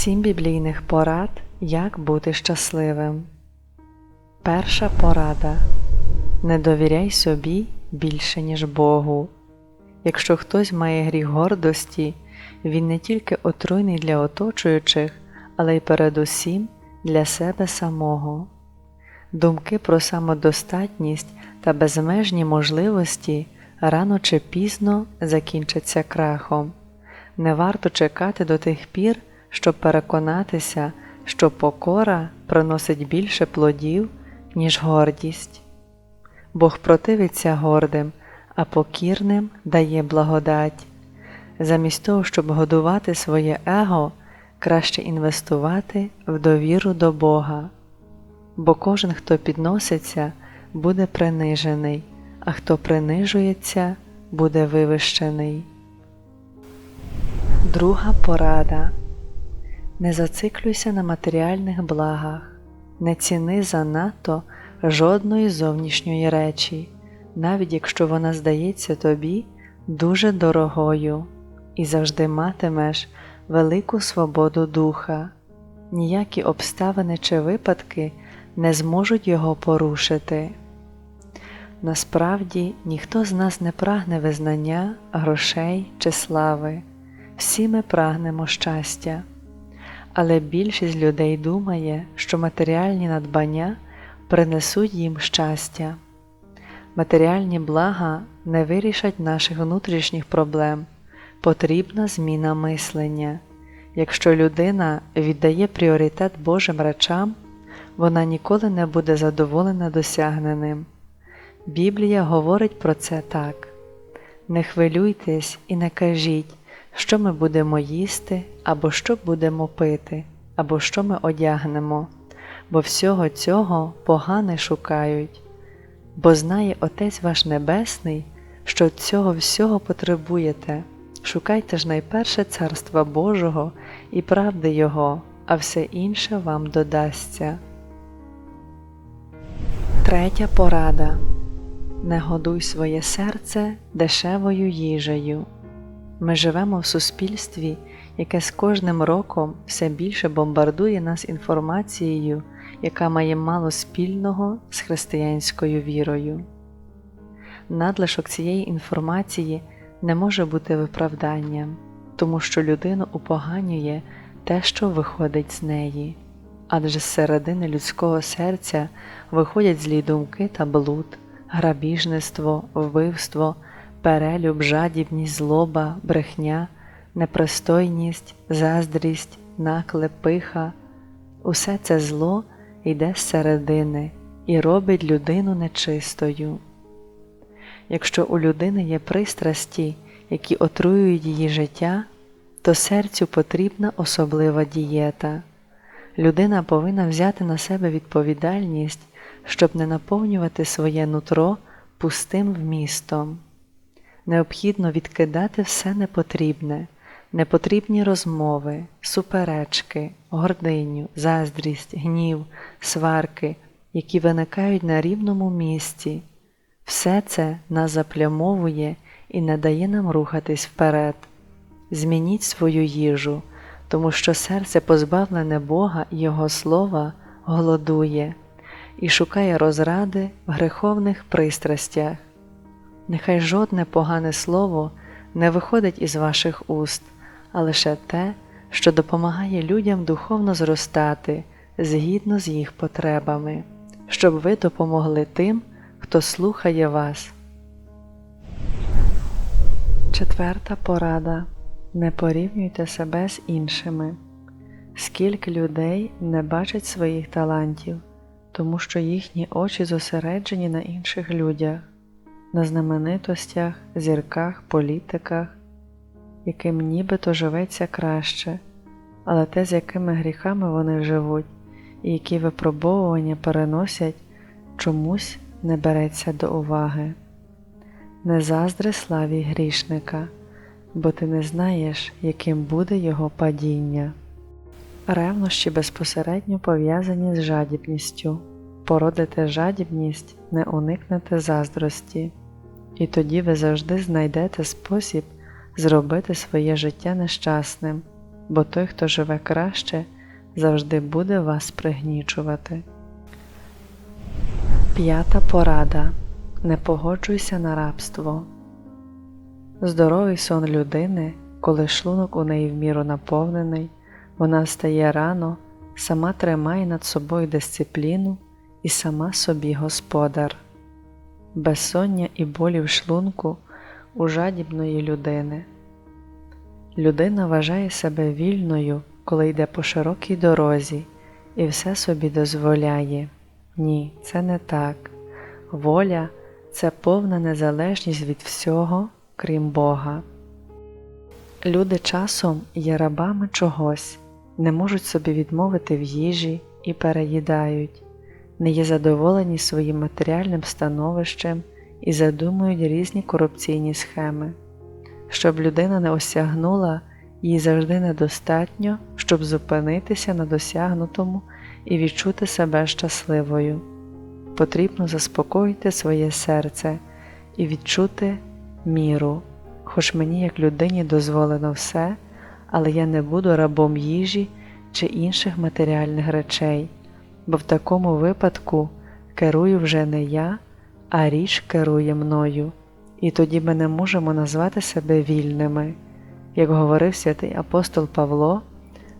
Сім біблійних порад, як бути щасливим. Перша порада. Не довіряй собі більше, ніж Богу. Якщо хтось має гріх гордості, він не тільки отруйний для оточуючих, але й передусім для себе самого. Думки про самодостатність та безмежні можливості рано чи пізно закінчаться крахом. Не варто чекати до тих пір, щоб переконатися, що покора приносить більше плодів, ніж гордість. Бог противиться гордим, а покірним дає благодать. Замість того, щоб годувати своє его, краще інвестувати в довіру до Бога. Бо кожен, хто підноситься, буде принижений, а хто принижується, буде вивищений. Друга порада. Не зациклюйся на матеріальних благах, не ціни занадто жодної зовнішньої речі, навіть якщо вона здається тобі дуже дорогою, і завжди матимеш велику свободу духа, ніякі обставини чи випадки не зможуть його порушити. Насправді ніхто з нас не прагне визнання, грошей чи слави, всі ми прагнемо щастя. Але більшість людей думає, що матеріальні надбання принесуть їм щастя. Матеріальні блага не вирішать наших внутрішніх проблем, потрібна зміна мислення. Якщо людина віддає пріоритет Божим речам, вона ніколи не буде задоволена досягненим. Біблія говорить про це так: не хвилюйтесь і не кажіть, що ми будемо їсти, або що будемо пити, або що ми одягнемо, бо всього цього погане шукають, бо знає Отець ваш Небесний, що цього всього потребуєте. Шукайте ж найперше Царства Божого і правди Його, а все інше вам додасться. Третя порада. Не годуй своє серце дешевою їжею. Ми живемо в суспільстві, яке з кожним роком все більше бомбардує нас інформацією, яка має мало спільного з християнською вірою. Надлишок цієї інформації не може бути виправданням, тому що людину упоганює те, що виходить з неї, адже з середини людського серця виходять злі думки та блуд, грабіжництво, вбивство перелюб, жадібність, злоба, брехня, непристойність, заздрість, наклеп, пиха, усе це зло йде з середини і робить людину нечистою. Якщо у людини є пристрасті, які отруюють її життя, то серцю потрібна особлива дієта. Людина повинна взяти на себе відповідальність, щоб не наповнювати своє нутро пустим вмістом необхідно відкидати все непотрібне, непотрібні розмови, суперечки, гординю, заздрість, гнів, сварки, які виникають на рівному місці. Все це нас заплямовує і не дає нам рухатись вперед. Змініть свою їжу, тому що серце, позбавлене Бога і Його слова, голодує і шукає розради в греховних пристрастях. Нехай жодне погане слово не виходить із ваших уст, а лише те, що допомагає людям духовно зростати згідно з їх потребами, щоб ви допомогли тим, хто слухає вас. Четверта порада. Не порівнюйте себе з іншими. Скільки людей не бачать своїх талантів, тому що їхні очі зосереджені на інших людях на знаменитостях, зірках, політиках, яким нібито живеться краще, але те, з якими гріхами вони живуть, і які випробовування переносять, чомусь не береться до уваги. Не заздри славі грішника, бо ти не знаєш, яким буде його падіння. Ревнощі безпосередньо пов'язані з жадібністю. Породите жадібність, не уникнете заздрості і тоді ви завжди знайдете спосіб зробити своє життя нещасним, бо той, хто живе краще, завжди буде вас пригнічувати. П'ята порада. Не погоджуйся на рабство. Здоровий сон людини, коли шлунок у неї в міру наповнений, вона встає рано, сама тримає над собою дисципліну і сама собі господар. Безсоння і болі в шлунку у жадібної людини. Людина вважає себе вільною, коли йде по широкій дорозі і все собі дозволяє. Ні, це не так. Воля це повна незалежність від всього, крім Бога. Люди часом є рабами чогось, не можуть собі відмовити в їжі і переїдають, не є задоволені своїм матеріальним становищем і задумують різні корупційні схеми. Щоб людина не осягнула, їй завжди недостатньо, щоб зупинитися на досягнутому і відчути себе щасливою. Потрібно заспокоїти своє серце і відчути міру, хоч мені, як людині, дозволено все, але я не буду рабом їжі чи інших матеріальних речей, бо в такому випадку керую вже не я, а річ керує мною, і тоді ми не можемо назвати себе вільними. Як говорив святий апостол Павло,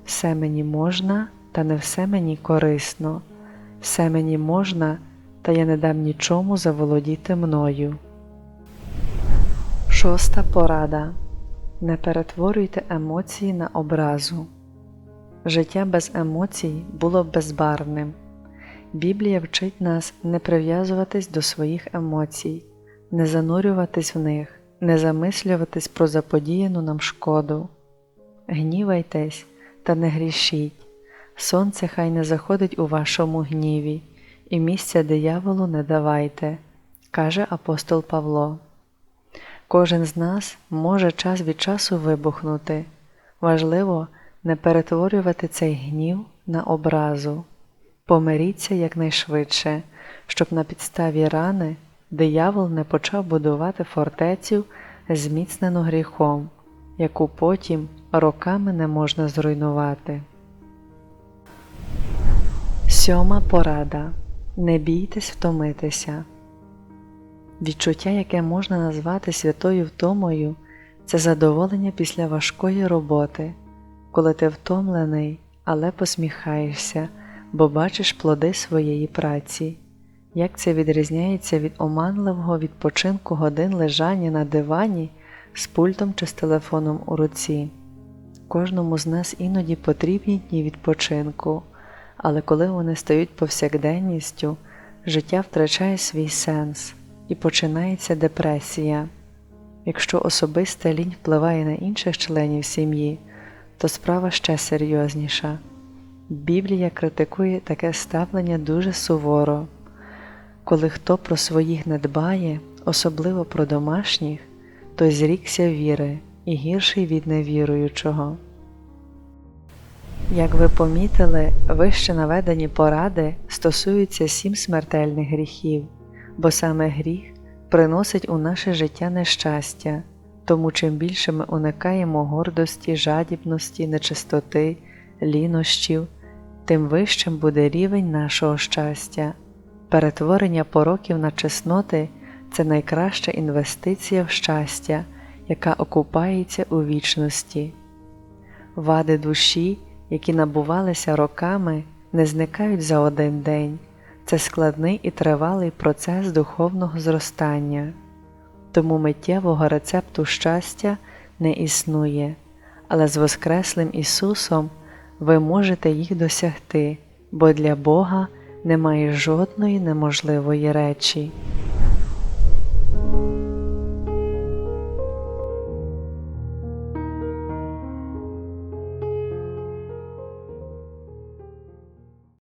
все мені можна, та не все мені корисно, все мені можна, та я не дам нічому заволодіти мною. Шоста порада. Не перетворюйте емоції на образу. Життя без емоцій було безбарвним. Біблія вчить нас не прив'язуватись до своїх емоцій, не занурюватись в них, не замислюватись про заподіяну нам шкоду. Гнівайтесь та не грішіть, сонце хай не заходить у вашому гніві, і місця дияволу не давайте, каже апостол Павло. Кожен з нас може час від часу вибухнути. Важливо не перетворювати цей гнів на образу. Помиріться якнайшвидше, щоб на підставі рани диявол не почав будувати фортецю, зміцнену гріхом, яку потім роками не можна зруйнувати. Сьома порада. Не бійтесь втомитися. Відчуття, яке можна назвати святою втомою, це задоволення після важкої роботи, коли ти втомлений, але посміхаєшся, бо бачиш плоди своєї праці. Як це відрізняється від оманливого відпочинку годин лежання на дивані з пультом чи з телефоном у руці? Кожному з нас іноді потрібні дні відпочинку, але коли вони стають повсякденністю, життя втрачає свій сенс і починається депресія. Якщо особиста лінь впливає на інших членів сім'ї, то справа ще серйозніша. Біблія критикує таке ставлення дуже суворо. Коли хто про своїх не дбає, особливо про домашніх, той зрікся віри і гірший від невіруючого. Як ви помітили, вище наведені поради стосуються сім смертельних гріхів, бо саме гріх приносить у наше життя нещастя, тому чим більше ми уникаємо гордості, жадібності, нечистоти, лінощів, тим вищим буде рівень нашого щастя. Перетворення пороків на чесноти це найкраща інвестиція в щастя, яка окупається у вічності. Вади душі, які набувалися роками, не зникають за один день, це складний і тривалий процес духовного зростання, тому миттєвого рецепту щастя не існує, але з Воскреслим Ісусом ви можете їх досягти, бо для Бога немає жодної неможливої речі.